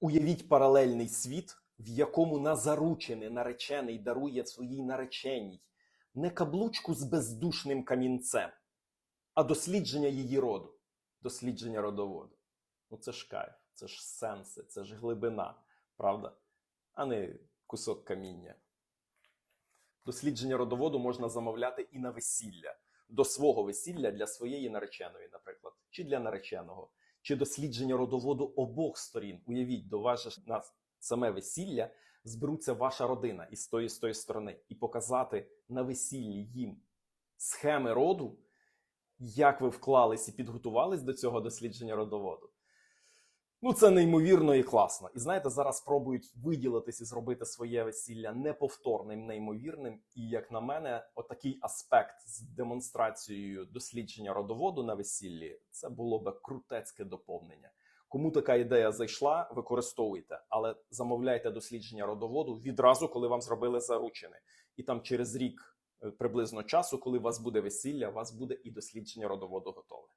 Уявіть паралельний світ, в якому на заручений наречений дарує своїй нареченій не каблучку з бездушним камінцем, а дослідження її роду, дослідження родоводу. Ну це ж кайф, це ж сенси, це ж глибина, правда? А не кусок каміння. Дослідження родоводу можна замовляти і на весілля, до свого весілля для своєї нареченої, наприклад, чи для нареченого, чи дослідження родоводу обох сторін. Уявіть, до вас на саме весілля зберуться ваша родина із тої, з тої сторони, і показати на весіллі їм схеми роду, як ви вклались і підготувались до цього дослідження родоводу. Ну, це неймовірно і класно. І знаєте, зараз спробують виділитись і зробити своє весілля неповторним, неймовірним. І як на мене, отакий аспект з демонстрацією дослідження родоводу на весіллі це було би крутецьке доповнення. Кому така ідея зайшла, використовуйте, але замовляйте дослідження родоводу відразу, коли вам зробили заручини. І там через рік е, приблизно часу, коли у вас буде весілля, у вас буде і дослідження родоводу готове.